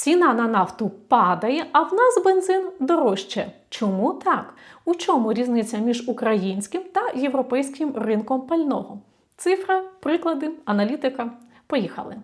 Ціна на нафту падає, а в нас бензин дорожче. Чому так? У чому різниця між українським та європейським ринком пального? Цифра, приклади, аналітика. Поїхали.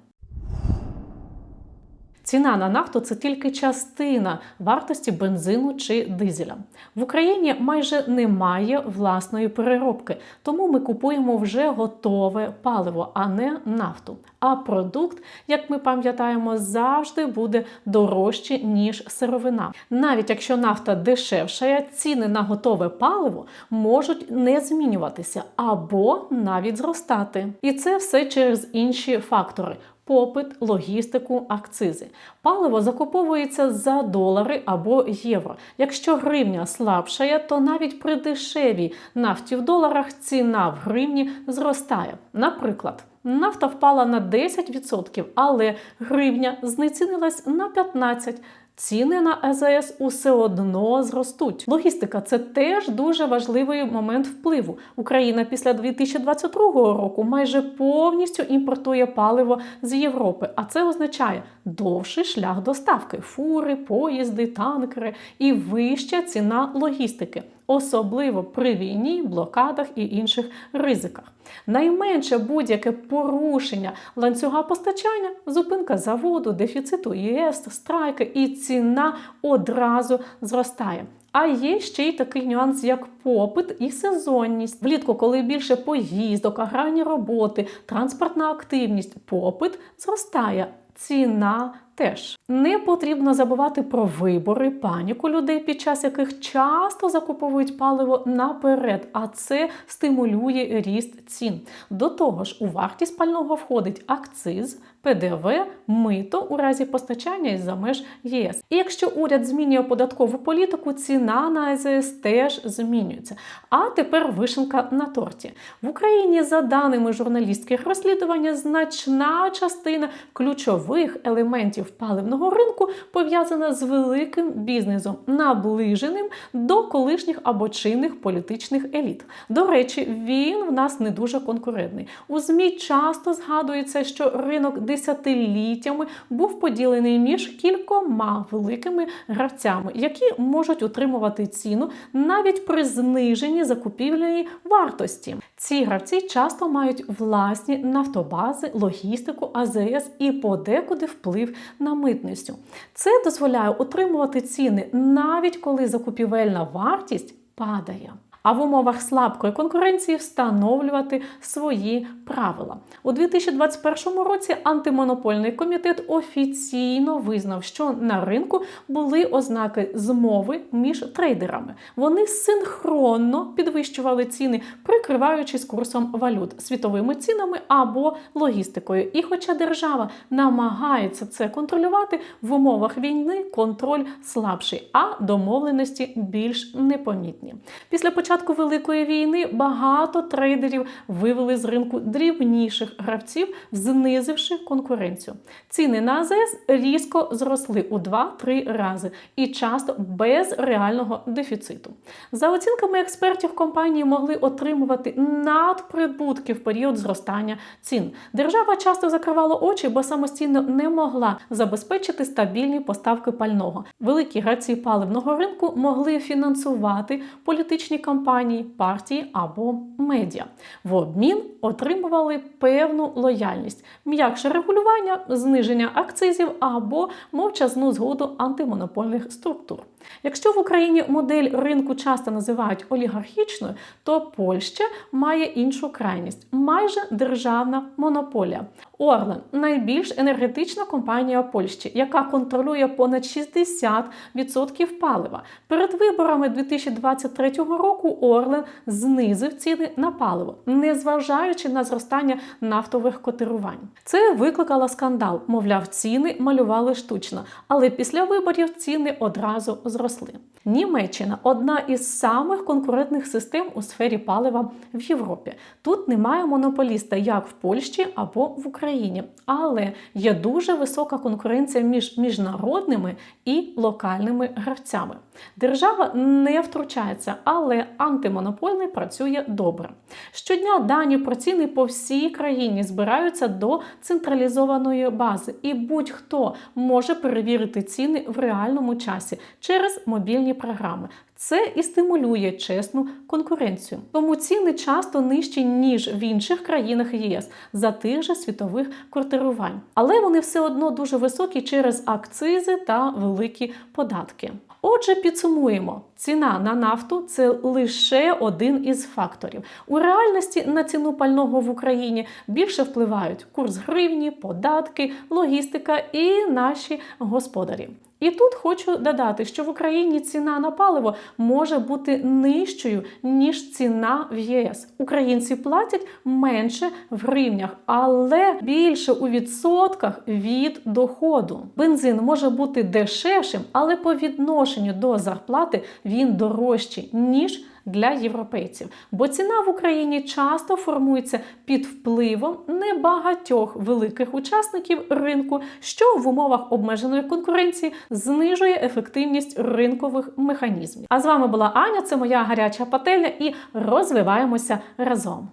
Ціна на нафту це тільки частина вартості бензину чи дизеля. В Україні майже немає власної переробки, тому ми купуємо вже готове паливо, а не нафту. А продукт, як ми пам'ятаємо, завжди буде дорожче, ніж сировина. Навіть якщо нафта дешевшає, ціни на готове паливо можуть не змінюватися або навіть зростати. І це все через інші фактори попит, логістику, акцизи. Паливо закуповується за долари або євро. Якщо гривня слабшає, то навіть при дешевій нафті в доларах ціна в гривні зростає. Наприклад. Нафта впала на 10%, але гривня знецінилась на 15%. Ціни на АЗС усе одно зростуть. Логістика це теж дуже важливий момент впливу. Україна після 2022 року майже повністю імпортує паливо з Європи, а це означає довший шлях доставки фури, поїзди, танкери і вища ціна логістики особливо при війні, блокадах і інших ризиках. Найменше будь-яке порушення ланцюга постачання, зупинка заводу, дефіциту ЄС, страйки і ціна одразу зростає. А є ще й такий нюанс, як попит і сезонність. Влітку, коли більше поїздок, аграрні роботи, транспортна активність, попит зростає, ціна теж не потрібно забувати про вибори, паніку людей, під час яких часто закуповують паливо наперед, а це стимулює ріст цін. До того ж, у вартість пального входить акциз, ПДВ, мито у разі постачання із за меж ЄС. І якщо уряд змінює податкову політику, ціна на АЗС теж змінюється. А тепер вишенка на торті в Україні, за даними журналістських розслідувань, значна частина ключових елементів паливного ринку пов'язана з великим бізнесом, наближеним до колишніх або чинних політичних еліт. До речі, він в нас не дуже конкурентний. У ЗМІ часто згадується, що ринок десятиліттями був поділений між кількома великими гравцями, які можуть утримувати ціну навіть при зниженні закупівельної вартості. Ці гравці часто мають власні нафтобази, логістику, АЗС і подекуди вплив на митницю. Це дозволяє утримувати ціни навіть коли закупівельна вартість падає а в умовах слабкої конкуренції встановлювати свої правила. У 2021 році антимонопольний комітет офіційно визнав, що на ринку були ознаки змови між трейдерами. Вони синхронно підвищували ціни, прикриваючись курсом валют, світовими цінами або логістикою. І, хоча держава намагається це контролювати, в умовах війни контроль слабший, а домовленості більш непомітні. Після початку початку Великої війни багато трейдерів вивели з ринку дрібніших гравців, знизивши конкуренцію. Ціни на АЗС різко зросли у 2-3 рази і часто без реального дефіциту. За оцінками експертів, компанії могли отримувати надприбутки в період зростання цін. Держава часто закривала очі, бо самостійно не могла забезпечити стабільні поставки пального. Великі гравці паливного ринку могли фінансувати політичні кампанії компанії, партії або медіа. В обмін отримували певну лояльність, м'якше регулювання, зниження акцизів або мовчазну згоду антимонопольних структур. Якщо в Україні модель ринку часто називають олігархічною, то Польща має іншу крайність майже державна монополія. Орлен найбільш енергетична компанія Польщі, яка контролює понад 60% палива. Перед виборами 2023 року Орлен знизив ціни на паливо, незважаючи на зростання нафтових котирувань. Це викликало скандал. Мовляв, ціни малювали штучно, але після виборів ціни одразу зросли. Німеччина одна із самих конкурентних систем у сфері палива в Європі. Тут немає монополіста як в Польщі або в Україні. Країні, але є дуже висока конкуренція між міжнародними і локальними гравцями. Держава не втручається, але антимонопольний працює добре. Щодня дані про ціни по всій країні збираються до централізованої бази, і будь-хто може перевірити ціни в реальному часі через мобільні програми. Це і стимулює чесну конкуренцію. Тому ціни часто нижчі ніж в інших країнах ЄС за тих же світових квартирувань, але вони все одно дуже високі через акцизи та великі податки. Отже, підсумуємо: ціна на нафту це лише один із факторів. У реальності на ціну пального в Україні більше впливають курс гривні, податки, логістика і наші господарі. І тут хочу додати, що в Україні ціна на паливо може бути нижчою ніж ціна в ЄС. Українці платять менше в гривнях, але більше у відсотках від доходу. Бензин може бути дешевшим, але по відношенню до зарплати він дорожчий ніж для європейців, бо ціна в Україні часто формується під впливом небагатьох великих учасників ринку, що в умовах обмеженої конкуренції знижує ефективність ринкових механізмів. А з вами була Аня, це моя гаряча пательня, і розвиваємося разом.